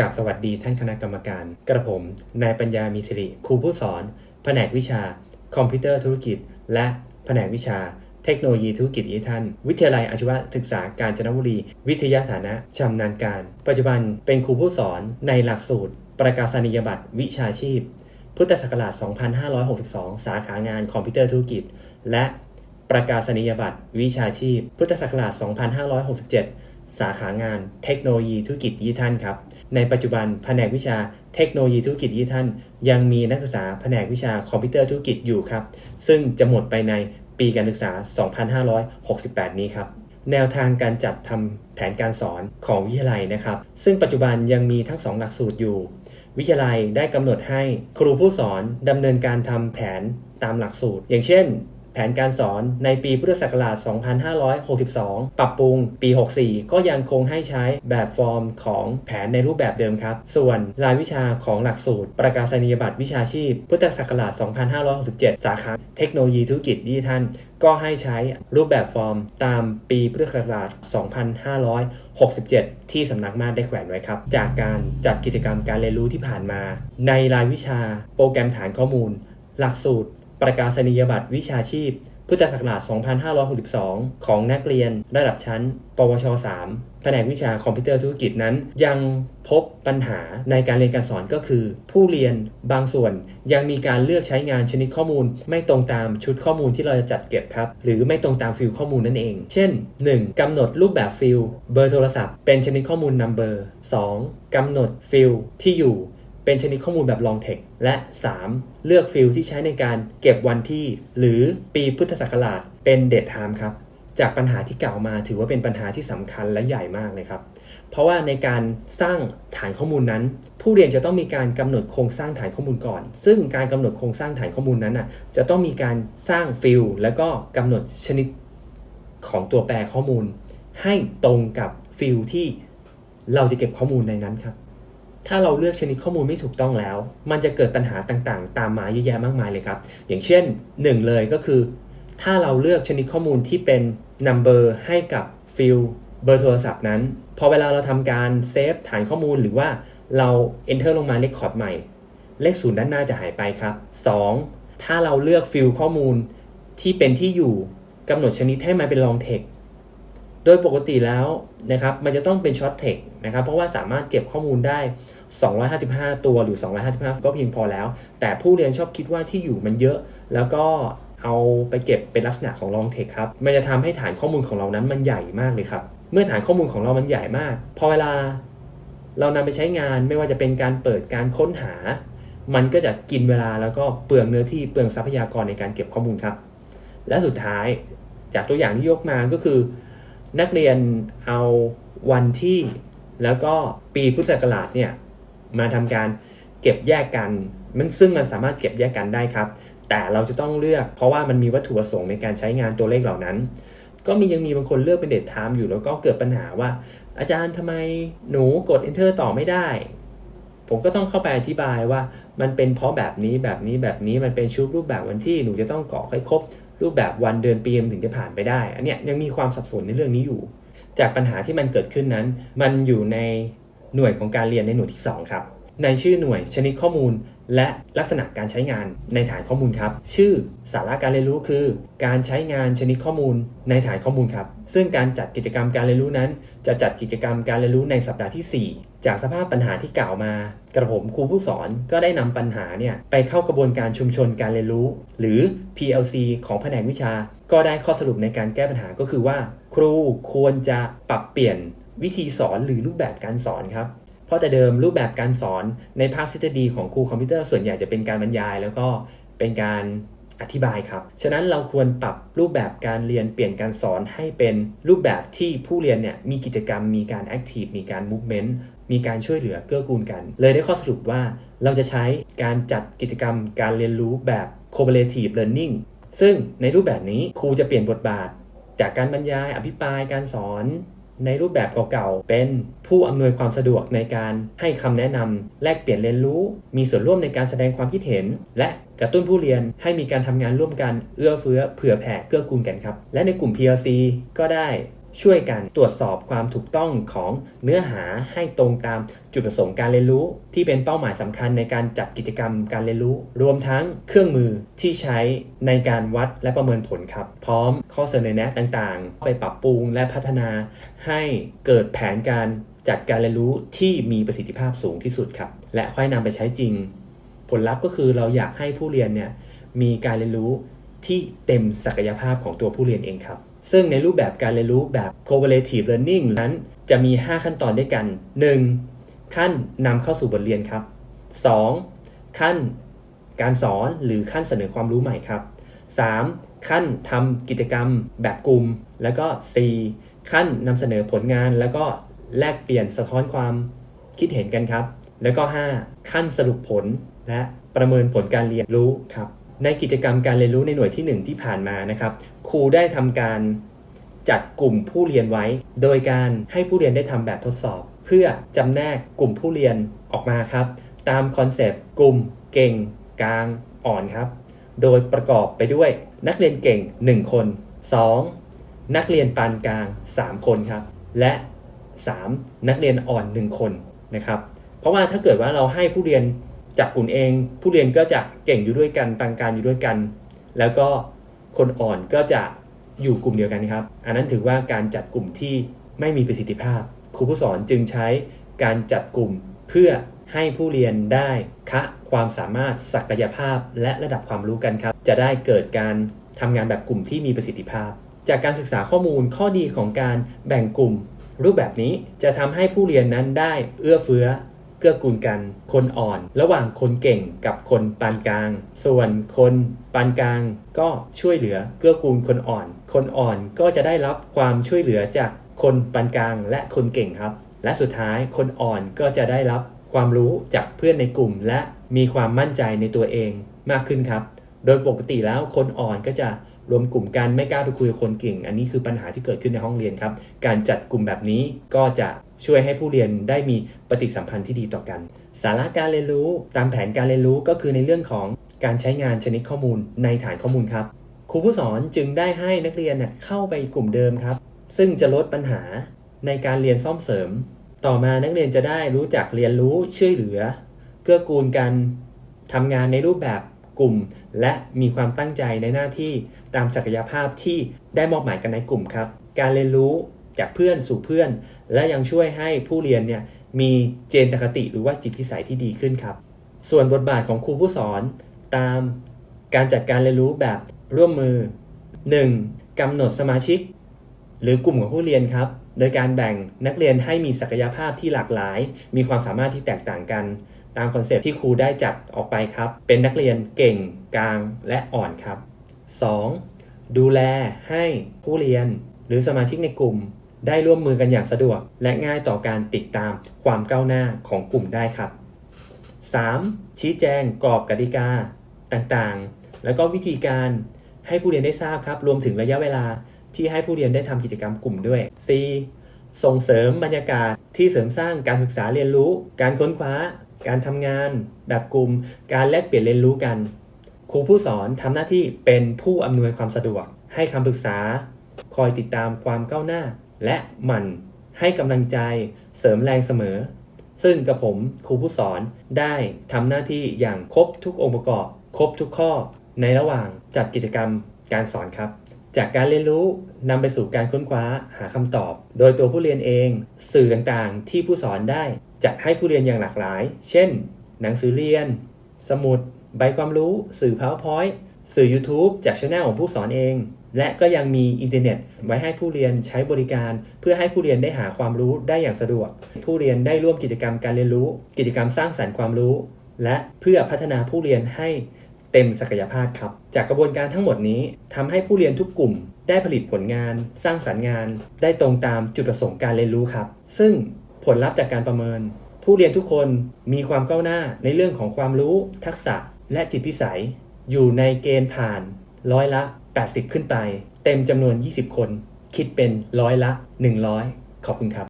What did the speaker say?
กับสวัสดีท่านคณะกรรมการ กระผม นายปัญญามีสิริ ครูผู้สอน แผนกวิชา คอมพิวเตอร์ธุรกิจ และแผนกวิชา เทคโนโลยีธุรกิจอีท่าน วิทยาลัยอาชีวศึกษาการจนบุรี วิทยาฐานะชำนาญการ ปัจจุบันเป็นครูผู้สอนในหลักสูตร ประกาศนียบัตรวิชาชีพ พุทธศักราช 2562 สาขางานคอมพิวเตอร์ธุรกิจ และประกาศนียบัตรวิชาชีพ พุทธศักราช 2567 สาขางานเทคโนโลยีธุรกิจดิจิทัลครับ ในปัจจุบันแผนกวิชาเทคโนโลยีธุรกิจดิจิทัลยังมีนักศึกษาแผนกวิชาคอมพิวเตอร์ธุรกิจอยู่ครับ ซึ่งจะหมดไปในปีการศึกษา 2568 นี้ครับ แนวทางการจัดทำแผนการสอนของวิทยาลัยนะครับ ซึ่งปัจจุบันยังมีทั้ง 2 หลักสูตรอยู่ วิทยาลัยได้กำหนดให้ครูผู้สอนดำเนินการทำแผนตามหลักสูตร อย่างเช่น แผนการสอนในปีพุทธศักราช 2562 ปรับปรุงปี 64 ก็ยังคงให้ใช้แบบฟอร์มของแผนในรูปแบบเดิมครับ ส่วนรายวิชาของหลักสูตร ประกาศนียบัตรวิชาชีพ พุทธศักราช 2567 สาขาเทคโนโลยีธุรกิจดิจิทัลก็ให้ใช้รูปแบบฟอร์มตามปีพุทธศักราช 2567 ที่สำนักมาตรได้แขวนไว้ครับ จากการจัดกิจกรรมการเรียนรู้ที่ผ่านมา ในรายวิชาโปรแกรมฐานข้อมูล หลักสูตร ประกาศนียบัตรวิชาชีพ พุทธศักราช 2562 ของนักเรียนระดับชั้น ปวช 3 แผนกวิชาคอมพิวเตอร์ธุรกิจนั้น ยังพบปัญหาในการเรียนการสอนก็คือ ผู้เรียนบางส่วนยังมีการเลือกใช้งานชนิดข้อมูล ไม่ตรงตามชุดข้อมูลที่เราจะจัดเก็บครับ หรือไม่ตรงตามฟิลข้อมูลนั่นเอง เช่น 1. กำหนดรูปแบบฟิลเบอร์โทรศัพท์ เป็นชนิดข้อมูล number 2. กำหนดฟิลที่อยู่ เป็นชนิดข้อมูลแบบ long text และ 3. เลือกฟิลที่ใช้ในการเก็บวันที่ หรือปีพุทธศักราชเป็น date time ครับ จากปัญหาที่กล่าวมาถือว่าเป็นปัญหาที่สำคัญและใหญ่มากเลยครับเพราะว่าในการสร้างฐานข้อมูลนั้น ผู้เรียนจะต้องมีการกำหนดโครงสร้างฐานข้อมูลก่อน ซึ่งการกำหนดโครงสร้างฐานข้อมูลนั้นน่ะจะต้องมีการสร้างฟิลแล้วก็กำหนดชนิดของตัวแปรข้อมูล ให้ตรงกับฟิลที่เราจะเก็บข้อมูลในนั้นครับ ถ้าเราเลือกชนิดข้อมูลไม่ถูกต้องแล้ว มันจะเกิดปัญหาต่างๆ ตามมาเยอะแยะมากมายเลยครับ อย่างเช่น 1 เลยก็คือ ถ้าเราเลือกชนิดข้อมูลที่เป็น number ให้กับฟิลเบอร์โทรศัพท์นั้น พอเวลาเราทำการเซฟฐานข้อมูลหรือว่าเรา enter ลงมาเลคคอร์ดใหม่ เลขศูนย์ด้านหน้าจะหายไปครับ 2. ถ้าเราเลือกฟิลข้อมูลที่เป็นที่อยู่กำหนดชนิดให้มันเป็น long text โดยปกติแล้วนะครับมันจะต้องเป็น short text นะครับเพราะว่าสามารถเก็บข้อมูลได้ 255 ตัวหรือ 255 ก็เพียงพอแล้ว แต่ผู้เรียนชอบคิดว่าที่อยู่มันเยอะ แล้วก็เอาไปเก็บเป็นลักษณะของ long text ครับมันจะทำให้ฐานข้อมูลของเรานั้นมันใหญ่มากเลยครับ เมื่อฐานข้อมูลของเรามันใหญ่มาก พอเวลาเรานำไปใช้งานไม่ว่าจะเป็นการเปิดการค้นหา มันก็จะกินเวลาแล้วก็เปลืองเนื้อที่เปลืองทรัพยากรในการเก็บข้อมูลครับ และสุดท้ายจากตัวอย่างที่ยกมาก็คือ นักเรียนเอาวันที่แล้วก็ปีพุทธศักราชเนี่ยมาทำการเก็บแยกกัน มันซึ่งมันสามารถเก็บแยกกันได้ครับ แต่เราจะต้องเลือก เพราะว่ามันมีวัตถุประสงค์ในการใช้งานตัวเลขเหล่านั้น ก็มียังมีบางคนเลือกเป็นเดทไทม์อยู่แล้วก็เกิดปัญหาว่า อาจารย์ทำไมหนูกด enter ต่อไม่ได้ ผมก็ต้องเข้าไปอธิบายว่า มันเป็นเพราะแบบนี้แบบนี้แบบนี้มันเป็นชุดรูปแบบวันที่หนูจะต้องกรอกให้ครบ รูปแบบวันเดือนปีมันถึงจะผ่านไปได้ อันเนี้ยยังมีความสับสนในเรื่องนี้อยู่ จากปัญหาที่มันเกิดขึ้นนั้น มันอยู่ในหน่วยของการเรียนในหน่วยที่ 2 ครับ ในชื่อหน่วยชนิดข้อมูล และลักษณะการใช้งานในฐานข้อมูลครับ ชื่อสาระการเรียนรู้คือ การใช้งานชนิดข้อมูลในฐานข้อมูลครับ ซึ่งการจัดกิจกรรมการเรียนรู้นั้น จะจัดกิจกรรมการเรียนรู้ในสัปดาห์ที่ 4จากสภาพปัญหาที่กล่าวมา กระผมครูผู้สอนก็ได้นำปัญหาเนี่ยไปเข้ากระบวนการชุมชนการเรียนรู้ หรือ PLC ของแผนกวิชา ก็ได้ข้อสรุปในการแก้ปัญหาก็คือว่า ครูควรจะปรับเปลี่ยนวิธีสอนหรือรูปแบบการสอนครับ เพราะแต่เดิมรูปแบบการสอนในภาคทฤษฎีของครูคอมพิวเตอร์ส่วนใหญ่จะเป็นการบรรยาย แล้วก็เป็นการอธิบายครับ ฉะนั้นเราควรปรับรูปแบบการเรียนเปลี่ยนการสอนให้เป็นรูปแบบที่ผู้เรียนเนี่ยมีกิจกรรม มีการแอคทีฟมีการมูฟเมนต์มีการช่วยเหลือเกื้อกูลกัน เลยได้ข้อสรุปว่าเราจะใช้การจัดกิจกรรมการเรียนรู้แบบ collaborative learning ซึ่งในรูปแบบนี้ครูจะเปลี่ยนบทบาท จากการบรรยายอภิปรายการสอน ในรูปแบบเก่าๆ เป็นผู้อำนวยความสะดวกในการให้คำแนะนำแลกเปลี่ยนเรียนรู้ มีส่วนร่วมในการแสดงความคิดเห็น และกระตุ้นผู้เรียนให้มีการทำงานร่วมกันเอื้อเฟื้อเผื่อแผ่เกื้อกูลกันครับ และในกลุ่ม PLC ก็ได้ ช่วยกันตรวจสอบความถูกต้องของเนื้อหาให้ตรงตามจุดประสงค์การเรียนรู้ ที่เป็นเป้าหมายสำคัญในการจัดกิจกรรมการเรียนรู้ รวมทั้งเครื่องมือที่ใช้ในการวัดและประเมินผลครับ พร้อมข้อเสนอแนะต่างๆ ไปปรับปรุงและพัฒนาให้เกิดแผนการจัดการเรียนรู้ที่มีประสิทธิภาพสูงที่สุดครับ และค่อยนำไปใช้จริง ผลลัพธ์ก็คือเราอยากให้ผู้เรียนเนี่ยมีการเรียนรู้ที่เต็มศักยภาพของตัวผู้เรียนเองครับ ซึ่งในรูปแบบการเรียนรู้แบบ cooperative learning นั้นจะมี 5 ขั้นตอนด้วยกัน 1. ขั้นนำเข้าสู่บทเรียนครับ 2. ขั้นการสอนหรือขั้นเสนอความรู้ใหม่ครับ 3. ขั้นทำกิจกรรมแบบกลุ่ม แล้วก็ 4. ขั้นนำเสนอผลงานแล้วก็แลกเปลี่ยนสะท้อนความคิดเห็นกันครับ แล้วก็ 5. ขั้นสรุปผลและประเมินผลการเรียนรู้ครับ ในกิจกรรมการเรียนรู้ในหน่วยที่ 1 ที่ผ่านมานะครับครูได้ทำการจัดกลุ่มผู้เรียนไว้ โดยการให้ผู้เรียนได้ทำแบบทดสอบ เพื่อจำแนกกลุ่มผู้เรียนออกมาครับ ตามคอนเซปต์กลุ่มเก่ง กลางอ่อนครับ โดยประกอบไปด้วยนักเรียนเก่ง 1 คน 2. นักเรียนปานกลาง 3 คนครับ และ 3. นักเรียนอ่อน 1 คนนะครับ เพราะว่าถ้าเกิดว่าเราให้ผู้เรียน จับกลุ่มเอง ผู้เรียนก็จะเก่งอยู่ด้วยกันปานกางอยู่ด้วยกัน แล้วก็คนอ่อนก็จะอยู่กลุ่มเดียวกันครับ อันนั้นถือว่าการจัดกลุ่มที่ไม่มีประสิทธิภาพ ครูผู้สอนจึงใช้การจัดกลุ่มเพื่อให้ผู้เรียนได้คะความสามารถศักยภาพและระดับความรู้กันครับ จะได้เกิดการทำงานแบบกลุ่มที่มีประสิทธิภาพ จากการศึกษาข้อมูลข้อดีของการแบ่งกลุ่ม รูปแบบนี้จะทำให้ผู้เรียนนั้นได้เอื้อเฟื้อ เกื้อกูลกัน คนอ่อน ระหว่างคนเก่งกับคนปานกลาง ส่วนคนปานกลางก็ช่วยเหลือเกื้อกูลคนอ่อน คนอ่อนก็จะได้รับความช่วยเหลือจากคนปานกลางและคนเก่งครับ และสุดท้ายคนอ่อนก็จะได้รับความรู้จากเพื่อนในกลุ่ม และมีความมั่นใจในตัวเองมากขึ้นครับ โดยปกติแล้วคนอ่อนก็จะรวมกลุ่มกันไม่กล้าไปคุยกับคนเก่ง อันนี้คือปัญหาที่เกิดขึ้นในห้องเรียนครับ การจัดกลุ่มแบบนี้ก็จะ ช่วยให้ผู้เรียนได้มีปฏิสัมพันธ์ที่ดีต่อกัน สาระการเรียนรู้ตามแผนการเรียนรู้ก็คือในเรื่องของการใช้งานชนิดข้อมูลในฐานข้อมูลครับ ครูผู้สอนจึงได้ให้นักเรียนเน่ยเข้าไปกลุ่มเดิมครับ ซึ่งจะลดปัญหาในการเรียนซ่อมเสริม ต่อมานักเรียนจะได้รู้จักเรียนรู้ช่วยเหลือ เกื้อกูลกันทำงานในรูปแบบกลุ่ม และมีความตั้งใจในหน้าที่ตามศักยภาพที่ได้มอบหมายกันในกลุ่มครับ การเรียนรู้ จากเพื่อนสู่เพื่อน และยังช่วยให้ผู้เรียนเนี่ยมีเจนตคติหรือว่าจิตพิสัยที่ดีขึ้นครับ ส่วนบทบาทของครูผู้สอนตามการจัดการเรียนรู้แบบร่วมมือ 1. กำหนดสมาชิก หรือกลุ่มของผู้เรียนครับ โดยการแบ่งนักเรียนให้มีศักยภาพที่หลากหลาย มีความสามารถที่แตกต่างกัน ตามคอนเซปต์ที่ครูได้จัดออกไปครับ เป็นนักเรียนเก่ง กลางและอ่อนครับ 2. ดูแลให้ผู้เรียนหรือสมาชิกในกลุ่ม ได้ร่วมมือกันอย่างสะดวก และง่ายต่อการติดตามความก้าวหน้าของกลุ่มได้ครับ 3. ชี้แจงกรอบกติกาต่างๆ แล้วก็วิธีการให้ผู้เรียนได้ทราบครับ รวมถึงระยะเวลาที่ให้ผู้เรียนได้ทำกิจกรรมกลุ่มด้วย 4. ส่งเสริมบรรยากาศที่เสริมสร้างการศึกษาเรียนรู้ การค้นคว้า การทำงาน แบบกลุ่ม การแลกเปลี่ยนเรียนรู้กัน ครูผู้สอนทำหน้าที่เป็นผู้อำนวยความสะดวก ให้คำปรึกษา คอยติดตามความก้าวหน้า และมันให้กำลังใจเสริมแรงเสมอ ซึ่งกับผมครูผู้สอนได้ทำหน้าที่อย่างครบทุกองค์ประกอบ ครบทุกข้อ ในระหว่างจัดกิจกรรมการสอนครับ จากการเรียนรู้นำไปสู่การค้นคว้าหาคำตอบ โดยตัวผู้เรียนเอง สื่อต่างๆ ที่ผู้สอนได้จัดให้ผู้เรียนอย่างหลากหลาย เช่น หนังสือเรียน สมุด ใบความรู้ สื่อ PowerPoint สื่อ YouTube จากช่องของผู้สอนเอง และก็ยังมีอินเทอร์เน็ต ไว้ให้ผู้เรียนใช้บริการ เพื่อให้ผู้เรียนได้หาความรู้ได้อย่างสะดวก ผู้เรียนได้ร่วมกิจกรรมการเรียนรู้ กิจกรรมสร้างสรรค์ความรู้ และเพื่อพัฒนาผู้เรียนให้เต็มศักยภาพครับ จากกระบวนการทั้งหมดนี้ทำให้ผู้เรียนทุกกลุ่ม ได้ผลิตผลงาน สร้างสรรค์งาน ได้ตรงตามจุดประสงค์การเรียนรู้ครับ ซึ่งผลลัพธ์จากการประเมิน ผู้เรียนทุกคนมีความก้าวหน้าในเรื่องของความรู้ ทักษะ และจิตพิสัย อยู่ในเกณฑ์ผ่านร้อยละ 80 ขึ้นไป เต็มจำนวน 20 คน คิดเป็นร้อยละ 100 ขอบคุณครับ